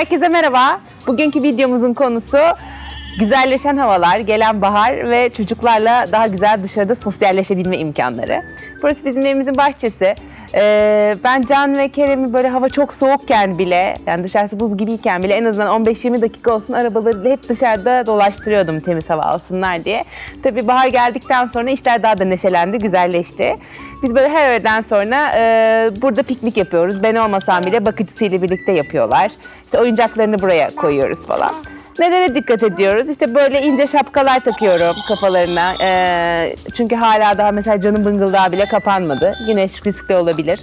Herkese merhaba. Bugünkü videomuzun konusu güzelleşen havalar, gelen bahar ve çocuklarla daha güzel dışarıda sosyalleşebilme imkanları. Burası bizim evimizin bahçesi. Ee, ben Can ve Kerem'i böyle hava çok soğukken bile, yani dışarısı buz gibiyken bile en azından 15-20 dakika olsun arabaları hep dışarıda dolaştırıyordum temiz hava alsınlar diye. Tabii bahar geldikten sonra işler daha da neşelendi, güzelleşti. Biz böyle her öğleden sonra e, burada piknik yapıyoruz. Ben olmasam bile bakıcısıyla birlikte yapıyorlar. İşte oyuncaklarını buraya koyuyoruz falan. Nelere dikkat ediyoruz? İşte böyle ince şapkalar takıyorum kafalarına. Ee, çünkü hala daha mesela canım bıngıldağı bile kapanmadı. Güneş riskli olabilir.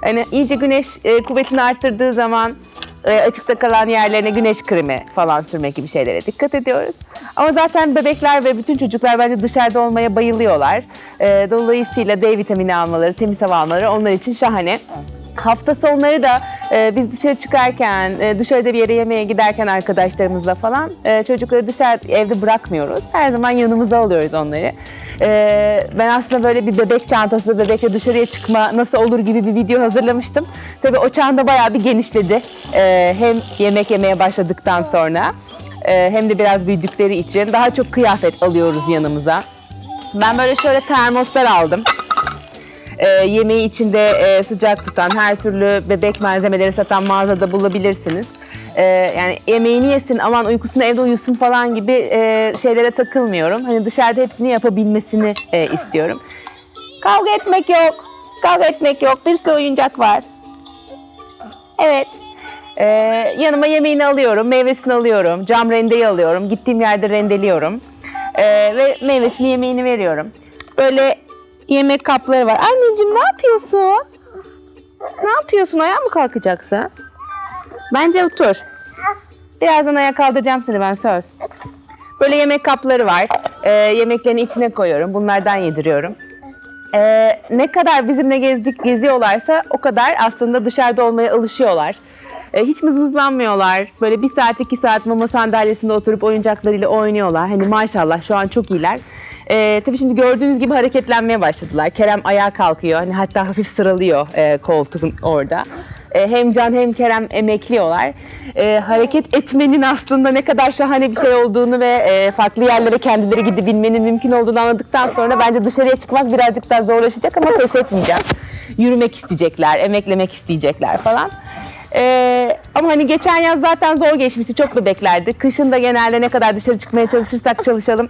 Hani iyice güneş e, kuvvetini arttırdığı zaman e, açıkta kalan yerlerine güneş kremi falan sürmek gibi şeylere dikkat ediyoruz. Ama zaten bebekler ve bütün çocuklar bence dışarıda olmaya bayılıyorlar. E, dolayısıyla D vitamini almaları, temiz hava almaları onlar için şahane. Hafta sonları da e, biz dışarı çıkarken, e, dışarıda bir yere yemeğe giderken arkadaşlarımızla falan e, çocukları dışarı evde bırakmıyoruz. Her zaman yanımıza alıyoruz onları. E, ben aslında böyle bir bebek çantası, bebekle dışarıya çıkma nasıl olur gibi bir video hazırlamıştım. Tabii o çanta bayağı bir genişledi. E, hem yemek yemeye başladıktan sonra e, hem de biraz büyüdükleri için daha çok kıyafet alıyoruz yanımıza. Ben böyle şöyle termoslar aldım. E, yemeği içinde e, sıcak tutan her türlü bebek malzemeleri satan mağazada bulabilirsiniz. E, yani yemeğini yesin aman uykusunu evde uyusun falan gibi e, şeylere takılmıyorum. Hani dışarıda hepsini yapabilmesini e, istiyorum. Kavga etmek yok. Kavga etmek yok. Bir sürü oyuncak var. Evet. E, yanıma yemeğini alıyorum, meyvesini alıyorum, cam rendeyi alıyorum. Gittiğim yerde rendeliyorum. E, ve meyvesini, yemeğini veriyorum. Böyle yemek kapları var. Anneciğim ne yapıyorsun? Ne yapıyorsun? Ayağa mı kalkacaksın? Bence otur. Birazdan ayağa kaldıracağım seni ben söz. Böyle yemek kapları var. Ee, yemeklerini içine koyuyorum. Bunlardan yediriyorum. Ee, ne kadar bizimle gezdik geziyorlarsa o kadar aslında dışarıda olmaya alışıyorlar. Ee, hiç mızmızlanmıyorlar. Böyle bir saat iki saat mama sandalyesinde oturup oyuncaklarıyla oynuyorlar. Hani maşallah şu an çok iyiler. Ee, tabii şimdi gördüğünüz gibi hareketlenmeye başladılar. Kerem ayağa kalkıyor. Hani hatta hafif sıralıyor e, koltuğun orada. E, hem Can hem Kerem emekliyorlar. E, hareket etmenin aslında ne kadar şahane bir şey olduğunu ve e, farklı yerlere kendileri gidebilmenin mümkün olduğunu anladıktan sonra bence dışarıya çıkmak birazcık daha zorlaşacak ama pes etmeyeceğim. Yürümek isteyecekler, emeklemek isteyecekler falan. E, ama hani geçen yaz zaten zor geçmişti, çok bebeklerdi. Kışın da genelde ne kadar dışarı çıkmaya çalışırsak çalışalım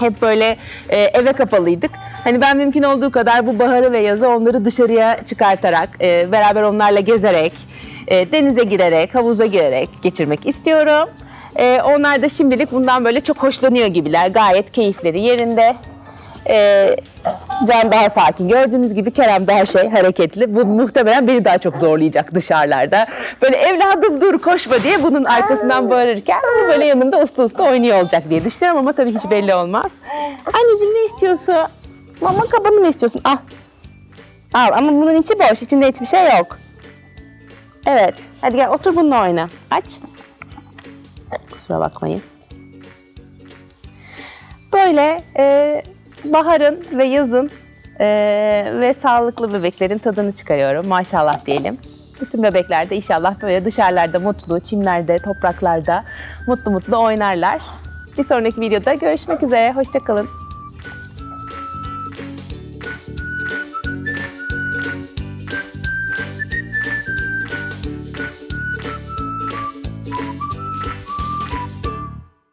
hep böyle e, eve kapalıydık. Hani ben mümkün olduğu kadar bu baharı ve yazı onları dışarıya çıkartarak, e, beraber onlarla gezerek, e, denize girerek, havuza girerek geçirmek istiyorum. E, onlar da şimdilik bundan böyle çok hoşlanıyor gibiler. Gayet keyifleri yerinde. E, Can daha sakin. Gördüğünüz gibi Kerem daha şey hareketli. Bu muhtemelen beni daha çok zorlayacak dışarılarda. Böyle evladım dur koşma diye bunun arkasından bağırırken bu böyle yanımda usta usta oynuyor olacak diye düşünüyorum ama tabii hiç belli olmaz. Anneciğim ne istiyorsun? Mama kabını mı istiyorsun? Al. Al ama bunun içi boş. İçinde hiçbir şey yok. Evet. Hadi gel otur bununla oyna. Aç. Kusura bakmayın. Böyle e, baharın ve yazın e, ve sağlıklı bebeklerin tadını çıkarıyorum. Maşallah diyelim. Bütün bebekler de inşallah böyle dışarılarda mutlu, çimlerde, topraklarda mutlu mutlu oynarlar. Bir sonraki videoda görüşmek üzere. Hoşçakalın.